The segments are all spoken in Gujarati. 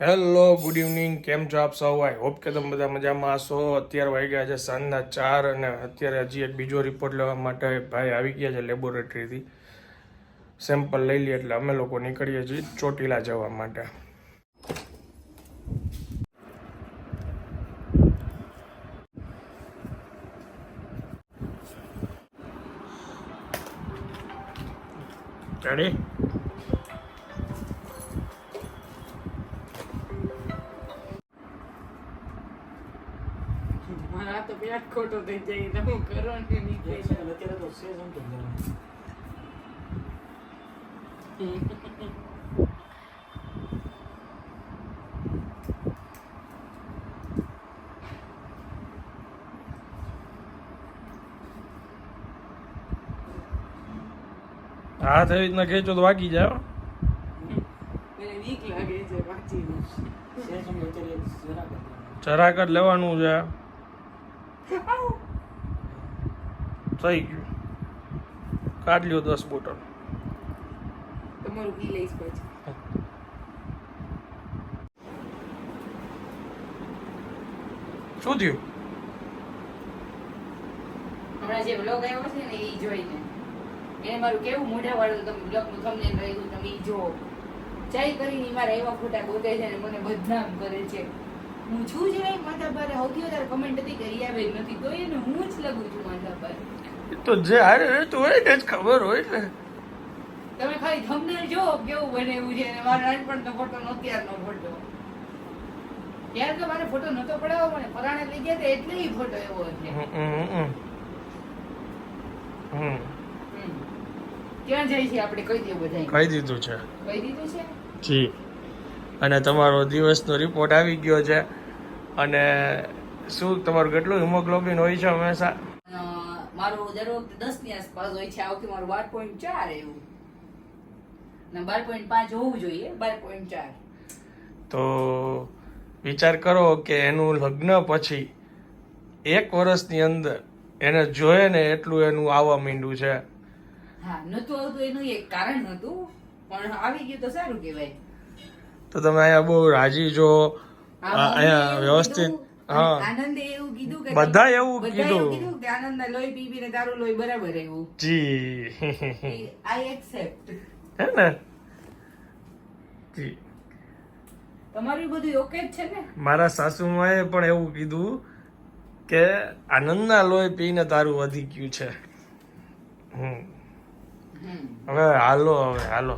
હેલો ગુડ ઇવનિંગ કેમ છો આપ સૌ? આઈ હોપ કે તમે બધા મજામાં હશો. અત્યારે વાગ્યા છે સાંજના ચાર અને અત્યારે હજી એક બીજો રિપોર્ટ લેવા માટે ભાઈ આવી ગયા છે લેબોરેટરીથી સેમ્પલ લઈ લઈએ એટલે અમે લોકો નીકળીએ છીએ ચોટીલા જવા માટે. ખોટો થઈ જાય એટલે હું કરવાનું નીકળે છે અત્યારે તો છે સમજો હાથ એવી રીતના ખેંચો તો વાગી જાય જરાક જ લેવાનું છે થઈ ગયું. કાઢ લ્યો દસ બોટલ. તમારું પી લઈશ પછી. શું થયું? હમણાં જે બ્લોગ આવ્યો છે ને એ જોઈને. એને મારું કેવું મોઢા વાળું તમે બ્લોગનું થમને રહ્યું તમે એ જુઓ. ચાઈ કરીને ઈ મારા એવા ફોટા ગોતે છે ને મને બદનામ કરે છે. હું છું જ નહીં માથા પર સૌથી વધારે કમેન્ટ હતી કે આવે નથી તો એને હું જ લગું છું માથા પર તો જે હારે રહેતું હોય ને જ ખબર હોય ને. તમે ખાલી થંબનેલ જો કેવું બને એવું છે અને મારો નાનપણનો ફોટો નો અત્યારનો ફોટો ત્યારે તો મારે ફોટો નતો પડાવો મને પરાણે લઈ ગયા એટલે ઈ ફોટો એવો છે. ક્યાં જાય છે આપણે કહી દઈએ બધાય કહી દીધું છે. કહી દીધું છે? જી. અને તમારો દિવસનો રિપોર્ટ આવી ગયો છે. અને શું તમારું કેટલું હિમોગ્લોબિન હોય છે હંમેશા? મારું દર વખતે દસની આસપાસ હોય છે. આ વખતે મારું બાર પોઈન્ટ ચાર એવું. ને બાર પોઈન્ટ પાંચ હોવું જોઈએ બાર પોઈન્ટ ચાર. તો વિચાર કરો કે એનું લગ્ન પછી એક વર્ષની અંદર એને જોઈએ ને એટલું એનું આવવા માંડ્યું છે. હા નતું આવતું એનું એક કારણ હતું પણ આવી ગયું તો સારું કહેવાય. તો તમે અહીંયા બહુ રાજી મમ્મીએ અહીંયા વ્યવસ્થિત. હા. આનંદે એવું કીધું કે બધાએ એવું કીધું. કે આનંદના લોહી પી પીને તારું લોહી બરાબર એવું. જી. I accept. હે ને? જી. તમારું બધું ઓકે જ છે ને? મારા સાસુમાએ પણ એવું કીધું કે આનંદના લોહી પીને તારું વધી ગયું છે. હમ. હવે હાલો હવે હાલો.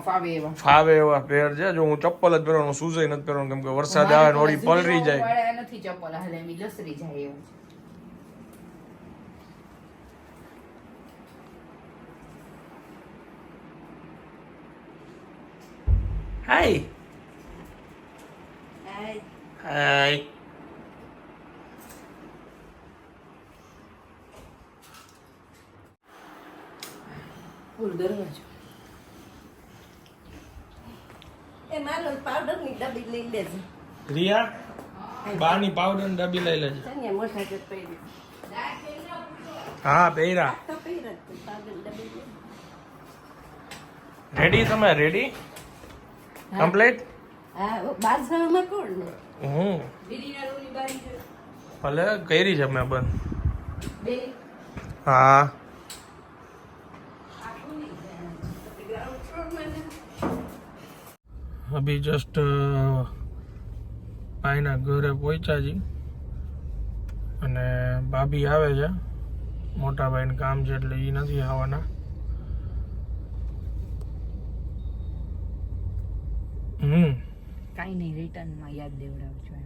ફાવે એવા. ફાવે પેર છે. જો હું ચપ્પલ જ પહેરવાનું શૂઝ નથી પહેરવાનું કેમ કે વરસાદ આવે નોડી પલરી જાય. નથી ચપ્પલ હાલે લસરી જાય એવા હાય. હાય. ફૂલ દરવાજો એ મારો પાવડરની ડબ્બી લઈ લેજે. રિયા બાની પાવડરની ડબ્બી લઈ લેજે. તને મોટા જત પડી હા લે રેડી તમે રેડી કમ્પ્લીટ હા કોણ બારી છે. ભલે કરી છે મેં બંધ હા. અભી જસ્ટ ભાઈના ઘરે પહોંચ્યા છી અને ભાભી આવે છે. મોટા ભાઈને કામ છે એટલે એ નથી આવવાના. હમ. કાંઈ નહીં રિટર્નમાં યાદ દેવડાવજો એમ.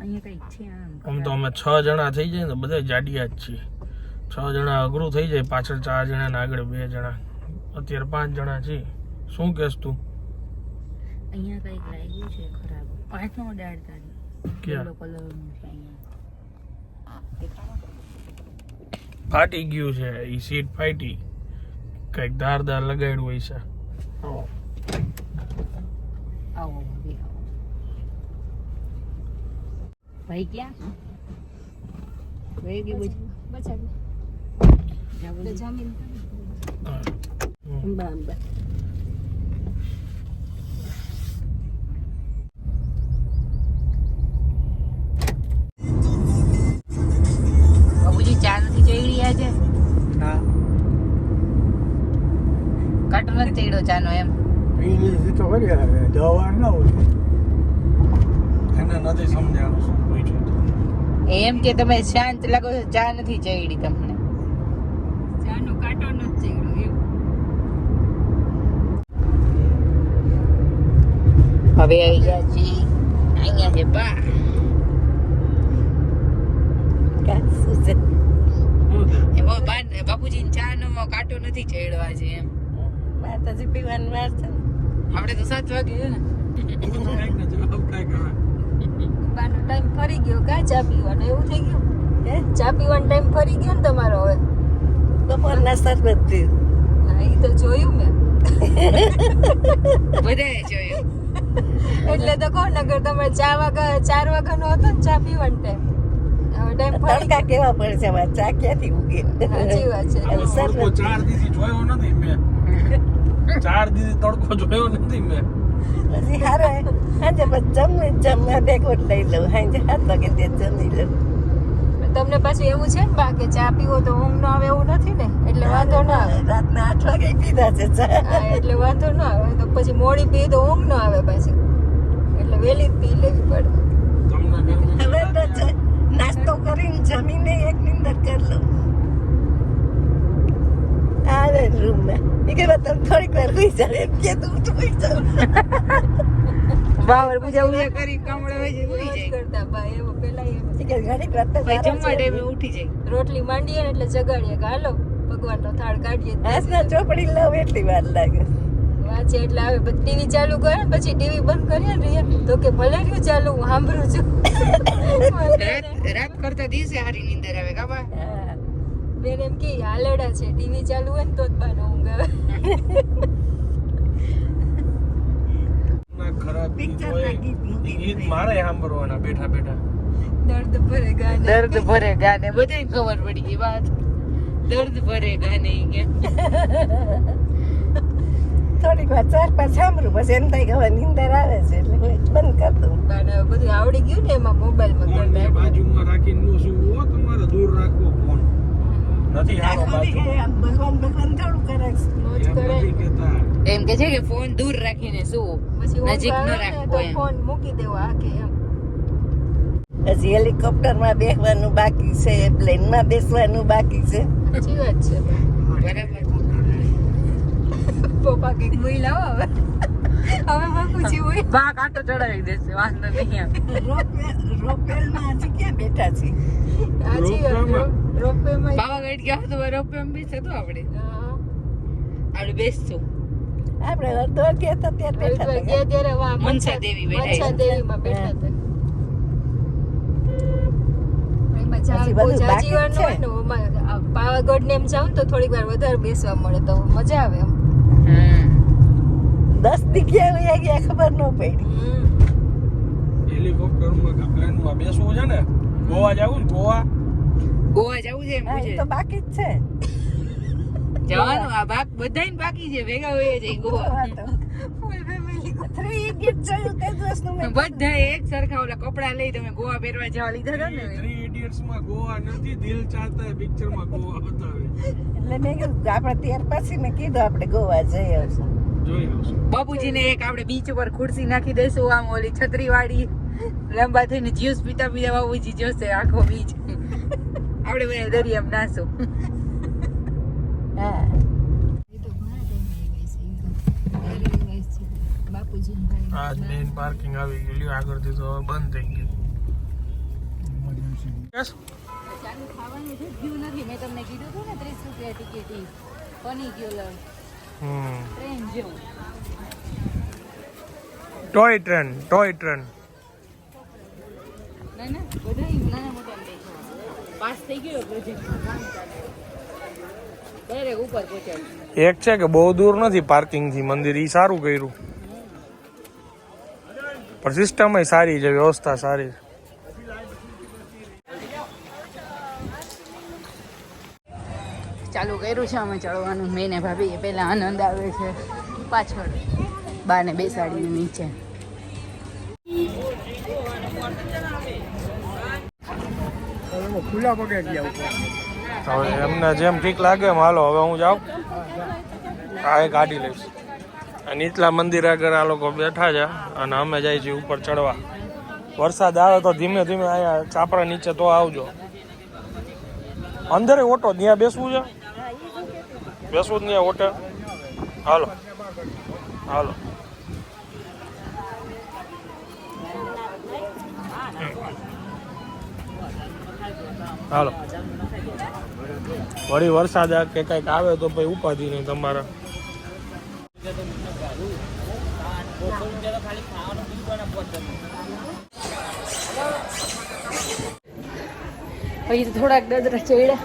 અહીંયા કંઈક છે આમ. આમ તો અમે છ જણા થઈ જાય ને બધા જાડિયા જ છીએ. છ જણા અઘરું થઈ જાય પાછળ ચાર જણા ને આગળ બે જણા. અત્યારે પાંચ જણા છીએ. શું કહેશ તું? અહીંયા કંઈક લાગ્યું છે ખરાબ. પાંચનો નો ક્યાં? કલરનું છે અહીંયા. ફાટી ગયું છે એ સીટ ફાટી. કંઈક ધારદાર લગાડ્યું હોય છે. આવો. ભાઈ ક્યાં? ભાઈ ગયું બધું? જાવું જામીન. અંબા અંબા. ચડ્યો ચાનો એમ. એ તો કરી આવે દવા ના હોય. એને નથી સમજાણું શું પૂછ્યું એમ કે તમે શાંત લાગો છો ચા નથી ચડી તમને. ચાનો કાંટો નથી ચડ્યો હવે આવી ગયા છીએ. અહીંયા છે બા. બાપુજી ચા નો કાંટો નથી ચડવા છે એમ. મારે તો હજી પીવાનું વાર છે ને. આપણે તો સાત વાગે છે ને. બાનો ટાઈમ ફરી ગયો. કા ચા પીવાનો? એવું થઈ ગયું? હે? ચા પીવાનો ટાઈમ ફરી ગયો ને તમારો હવે? બપોરના શરબત પીવું. હા એ તો જોયું મેં. બધાએ જોયું. એટલે તો કોણ નગર તમે ચા વાગા ચાર વાગ્યાનો હતો ને ચા પીવાનો ટાઈમ હવે ટાઈમ ફરી તડકા કેવા પડે છે ચા ક્યાંથી ઉગે? સાચી વાત છે. ચાર જોયો નથી મેં. ચાર દીદી તડકો જોયો નથી મેં. પછી હારે સાંજે પછી જમી જમવા બે ગોટ લઈ લઉં. સાંજે હાથ વાગે તે જમી લઉં. તમને પાછું એવું છે ને બા કે ચા પીવો તો ઊંઘ ન આવે એવું નથી ને? એટલે વાંધો ના આવે. રાતના આઠ વાગે પીધા છે ચા. એટલે વાંધો ના આવે. તો પછી મોડી પી તો ઊંઘ ન આવે પાછી. એટલે વહેલી પી લેવી પડે તમને ગરમી હવે તો છે, નાસ્તો કરીને જમીને એક નિંદર કરી લઉં આવે રૂમમાં એ કે તમે થોડીક વાર સુઈ જાવ એમ કે તું સુઈ જાવ બાવર પૂજા ઉજા કરી કામળે હોય છે ઉઈ જાય કરતા બા એવો પેલા એમ એ કે ઘડીક વાર તો પછી જમવા ટાઈમે ઉઠી જાય રોટલી માંડીએ ને એટલે જગાડીએ કે હાલો ભગવાનનો થાળ કાઢીએ જ ચોપડી લાવ એટલી વાર લાગે વાંચે એટલે આવે પછી ટીવી ચાલુ કરે ને પછી ટીવી બંધ કરીએ ને તો કે ભલે રહ્યું ચાલુ હું સાંભળું છું રાત રાત કરતા દિવસે હારી નીંદર આવે કાબા. બેન એમ કે આલડા છે ટીવી ચાલુ હોય ને તો જ બાનો ઊંઘ આવે. ખરાબ ગીત મારે સાંભળવાના બેઠા બેઠા. દર્દ ભરે ગાને. દર્દ ભરે ગાને બધાય ખબર પડી ગઈ વાત. દર્દ ભરે ગાને કે. થોડીક વાર ચાર પાંચ સાંભળું પછી એમ થાય કે હવે નીંદર આવે છે એટલે બંધ કરી દઉં. બધું આવડી ગયું ને એમાં મોબાઈલમાં બાજુમાં રાખીને નો સુવો તમારે દૂર રાખવો. નથી એમ કે છે કે ફોન દૂર રાખીને શું? નજીક ન રાખવો એમ. ફોન મૂકી દેવો કે એમ. હજી હેલિકોપ્ટરમાં બેસવાનું બાકી છે પ્લેનમાં બેસવાનું બાકી છે. સાચી વાત છે. બરાબર. પપ્પા કંઈક બોઈ લાવો હવે. હવે બાપુજી હોય બા કાંટો ચડાવી દેશે વાંધો નહીં આવે રોપવે- રોપવેલમાં હજી ક્યાં બેઠા છે વાત રોપવેમાં? રોપવેમાં પાવાગઢ ગયા તો રોપે એમ બેસે તો આપણે. હા. આપણે બેસશું. આપણે હરિદ્વાર ગયા હતા ત્યાં બેઠા હતા. ત્યારે મનસા મનસા- દેવી બેઠા મનસા દેવીમાં બેઠા હતા. એમાં ઝાડ પછી બહુ બધું ઝાજી બાકી વાર જ ન હોય ને પાવાગઢ ને એમ જાવ ને તો થોડીક વાર વધારે બેસવા મળે તો મજા આવે એમ. હમ દસથી ગયા ગયા ખબર ન પડી. હેલિકોપ્ટરમાં પ્લેનમાં બેસવું છે ને ગોવા જવું ને ગોવા. ગોવા જવું છે એમ પૂછે. તો બાકી જ છે. જવાનું આ ભાગ બધાય બાકી છે ભેગા હોય છે ગોવા. થ્રી ઇડિયટ જોયું તે દિવસનું મેં બધા એક સરખા ઓલા કપડા લઈ તમે ગોવા પહેરવા જવા લીધા હતા ને થ્રી ઇડિયટ્સમાં ગોવા નથી દિલ ચાહતા પિક્ચરમાં ગોવા બતાવે. એટલે મેં કીધું આપણે ત્યાર પછી મેં કીધું આપણે ગોવા જઈ આવશું. જોઈ આવશું. બાપુજીને એક આપણે બીચ ઉપર ખુરશી નાખી દઈશું આમ ઓલી છત્રી વાળી લાંબા થઈને જ્યુસ પીતા પીતા બાપુજી જોશે આખો બીચ આપણે બધા દરિયામાં નાશું હા. આજ મેઇન પાર્કિંગ આવી ગયેલી આગળથી તો બંધ થઈ ગયું. Yes? ચાલુ ખાવાની છે ગયું નથી. મેં તમને કીધું હતું ને ત્રીસ રૂપિયા ટિકિટ ઈ બની ગયું હમ. ટ્રેન જેવું. ટોય ટ્રેન ટોય ટ્રેન ના ના બધા નાના મોટા પાસ થઈ ગયો ઉપર એક છે કે બહુ દૂર નથી પાર્કિંગથી મંદિર ઈ સારું કર્યું. પણ સિસ્ટમ સારી છે વ્યવસ્થા સારી છે. ચાલુ કર્યું છે અમે ચડવાનું. મેં ને ભાભી પહેલાં આનંદ આવે છે પાછળ. બાને બેસાડીને નીચે. ખુલ્લા પગે ગયા હવે એમને જેમ ઠીક લાગે એમ હાલો, હવે હું જાઉં? આ એ ગાડી લઈશ. નીચલા મંદિર આગળ આ લોકો બેઠા છે અને અમે જાય છીએ ઉપર ચડવા. વરસાદ આવે તો ધીમે ધીમે અહીંયા ચાપરા નીચે તો આવજો. અંદર ઓટો ત્યાં બેસવું છે? બેસવું જ ત્યાં ઓટો. હાલો. હાલો. હાલો. વળી વરસાદ કે કંઈક આવે તો પછી ઉપાધિ નહીં તમારા. પછી થોડાક દદરા ચડ્યા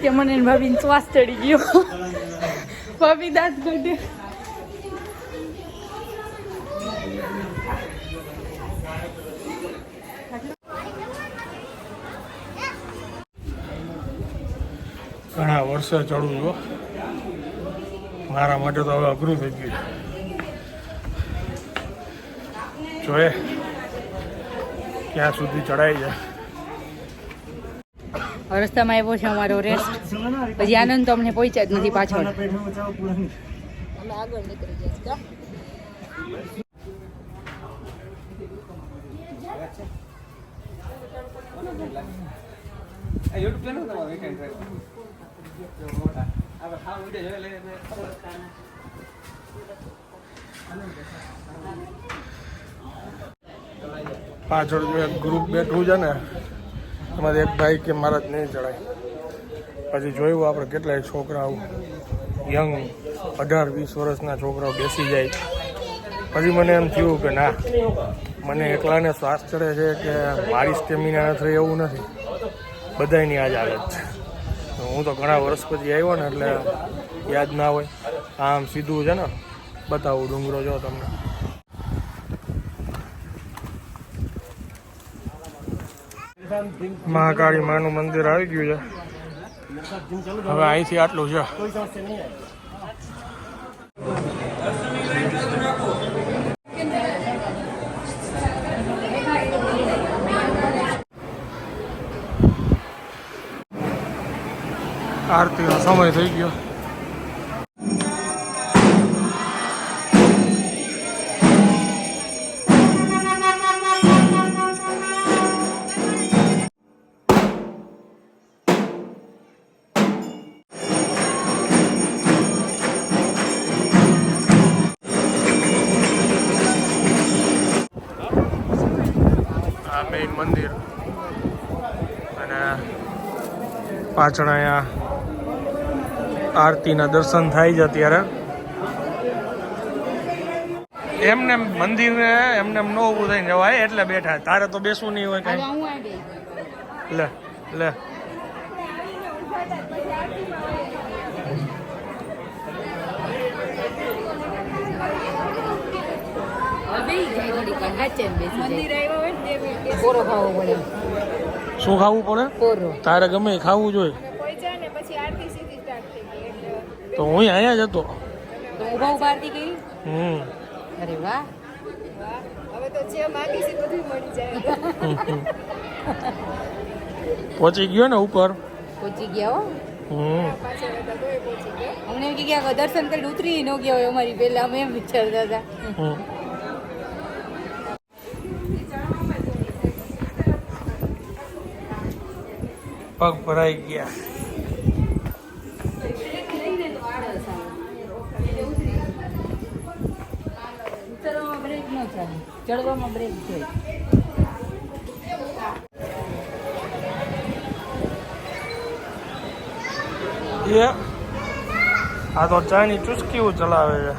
કે મને ભાભીને શ્વાસ ચડી ગયો. ભાભી દાંત કાઢે. ઘણા વર્ષે ચડું છું. મારા માટે તો હવે અઘરું થઈ ગયું જોયે જોઈએ. ક્યાં સુધી ચડાઈ જાય. રસ્તામાં આવ્યો છે અમારો રેસ્ટ પછી આનંદ તો અમને પહોંચ્યા જ નથી પાછળ. આગળ નીકળી જઈશું પાછળ જો એક ગ્રુપ બેઠું છે ને, એમાંથી એક ભાઈ કે મારા જ નહીં ચડાય. પછી જોયું આપણે કેટલાય છોકરાઓ યંગ અઢાર, વીસ વર્ષના છોકરાઓ બેસી જાય. પછી મને એમ થયું કે ના, મને એકલાને શ્વાસ ચડે છે કે મારી સ્ટેમિના નથી, એવું નથી. બધાની આજ હાલત છે. હું તો ઘણા વર્ષ પછી આવ્યો ને એટલે યાદ ના હોય. આમ સીધું છે ને, બતાવું ડુંગરો જો તમને. મહાકાળી માનું મંદિર આવી ગયું છે. હવે અહીંથી આટલું છે. આરતીનો સમય થઈ ગયો. આ મેઇન મંદિર. અને પાછળ અહીંયા આરતીના દર્શન થાય છે અત્યારે. એમને મંદિર એમને એમ ન ઊભું થઈને જવાય એટલે બેઠા. તારે તો બેસવું નહીં હોય કઈ. લે લે. શું ખાવું પડે? તારે ગમે ખાવું જોઈએ તો હું અહીંયા જ હતો. તો ઊભા ઊભા આરતી કરી હમ. અરે વાહ. વાહ હવે તો જે માગી છે બધું મળી જાય. પહોંચી ગયો ને ઉપર? પહોંચી ગયા હો. અમને એમ કે દર્શન કરીને ઉતરી ન ગયા હોય અમારી પહેલા અમે એમ વિચારતા હતા. પગ ભરાઈ ગયા ઉતરવામાં બ્રેક ન ચાલે ચડવામાં બ્રેક જોઈએ એ, આ તો ચાની ચુસ્કીઓ ચલાવે છે.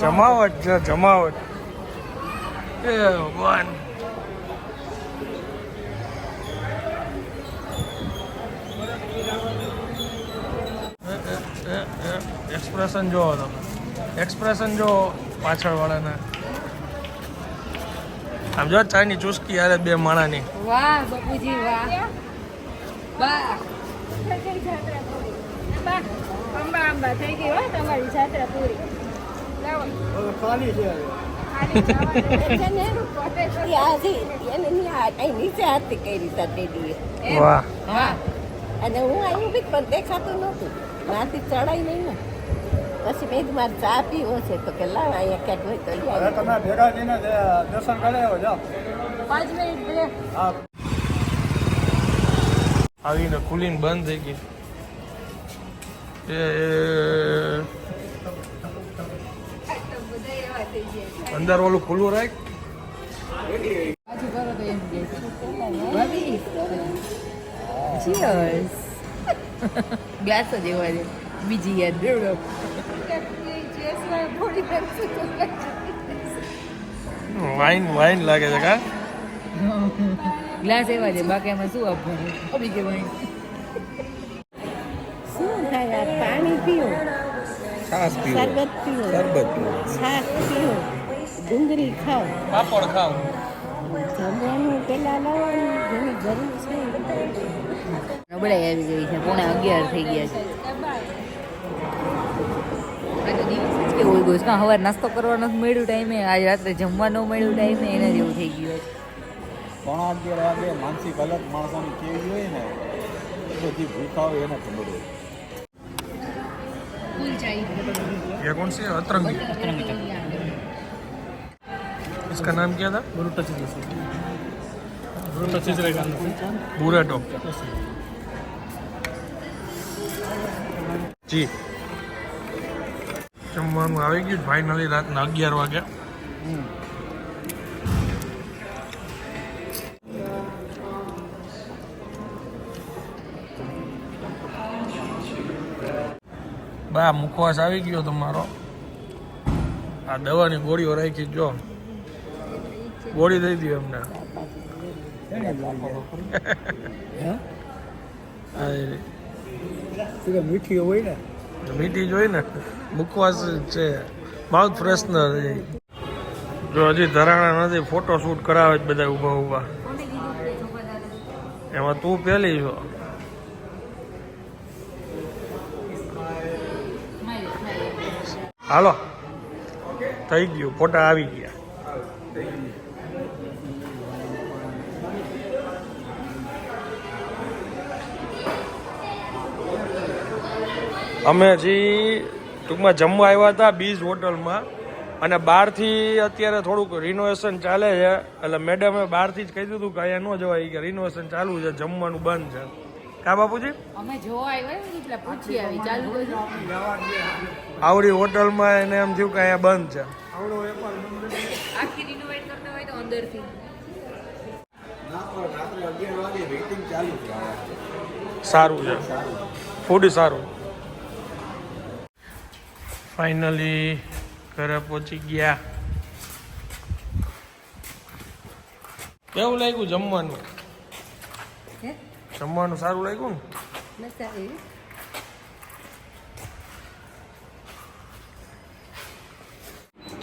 જમાવટ છે, જમાવટ. એ ભગવાન. એક્સપ્રેશન જોવો તમે. એક્સપ્રેશન જો પાછળ વાળાના આમ જો ચાની ચુસ્કી યારે બે માણાની. વાહ બાપુજી વાહ. વાહ. અંબા અંબા થઈ ગઈ હો તમારી જાત્રા પૂરી. લાવો. ખાલી છે હા. અને હું અહીં ઊભી પણ દેખાતું નતું મારથી ચડાઈ નહીં ને. પછી મેં મારે ચા પીવો છે. તો કે લાવ અહીંયા ક્યાંક હોય તો લઈ હવે તમે ભેગા થઈને દર્શન કરી આવો જાઓ. પાંચ મિનિટ બે. હા. આવીને ખુલીને બંધ થઈ ગઈ. એ અંદર ઓલું ખુલ્લું રાખ. ગ્લાસ જ એવા બીજી યાદ. દેવડો વાઇન વાઇન લાગે છે કા? ગ્લાસ એવા છે બાકી એમાં શું આપવાનું અભી કે વાઇન શું થાય આ? પાણી પીઓ. છાસ શરબત પીવું છાશ પીવું ડુંગળી ખાઓ. પાપડ ખાઓ. જમવાનું પેલા લાવવાનું જેની જરૂર છે નબળાઈ આવી ગઈ છે પોણા અગિયાર થઈ ગયા છે આ તો દિવસ જ કેવો હોય ગયો છે કાં સવારે નાસ્તો કરવાનો જ મળ્યું ટાઈમે આજ રાત્રે જમવાનો મળ્યું ટાઈમે એના જેવું થઈ ગયું છે પોણા અગિયાર વાગે માનસિક હાલત માણસોની કેવી હોય ને એ બધી ભૂખા હોય એને ખબર હોય ये कौन सी है अतरंगी इसका नाम क्या था બરોટા ચીજ હશે બરોટા ચીજ रहेगा अंदर से बुरेटो જી જમવાનું આવી ગયું ફાઇનલી રાતના અગિયાર વાગ્યા બા મુખવાસ આવી ગયો તમારો. આ દવાની ગોળીઓ રાખી જો. ગોળી દઈ દી અમને. મીઠી હોય ને. મીઠી જોઈ ને, મુખવાસ છે. માઉથ ફ્રેશનર જો હજી ધરાણા નથી ફોટો શૂટ કરાવે છે બધા ઊભા ઊભા. એમાં તું પેલી છો. હાલો. થઈ ગયું, ફોટા આવી ગયા. અમે હજી ટૂંકમાં જમવા આવ્યા હતા બીજ હોટલમાં. અને બહારથી અત્યારે થોડુંક રિનોવેશન ચાલે છે. એટલે મેડમે બહારથી જ કહી દીધું કે અહીંયા ન જવાય. કે રિનોવેશન ચાલુ છે જમવાનું બંધ છે. કા બાપુજી? અમે જોવા આવ્યા પૂછી આવી ચાલુ આવડી હોટલમાં એને એમ થયું કે અહીંયા બંધ છે. આખી રિનોવેટ કરતા હોય તો અંદરથી. ના પણ રાત્રે અગિયાર વાગે વેઇટિંગ ચાલુ છે. સારું છે. ફૂડ સારું. ફાઇનલી ઘરે પહોંચી ગયા. કેવું લાગ્યું જમવાનું? જમવાનું સારું લાગ્યું ને?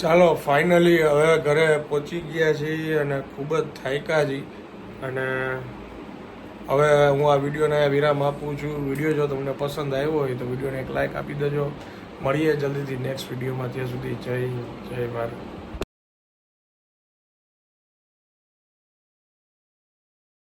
ચાલો ફાઇનલી હવે ઘરે પહોંચી ગયા છીએ અને ખૂબ જ થાયકા છીએ. અને હવે હું આ વિડીયોને વિરામ આપું છું. વીડિયો જો તમને પસંદ આવ્યો હોય તો વિડીયોને એક લાઇક આપી દેજો. મળીએ જલ્દીથી નેક્સ્ટ વિડીયોમાં ત્યાં સુધી જય જય ભારત.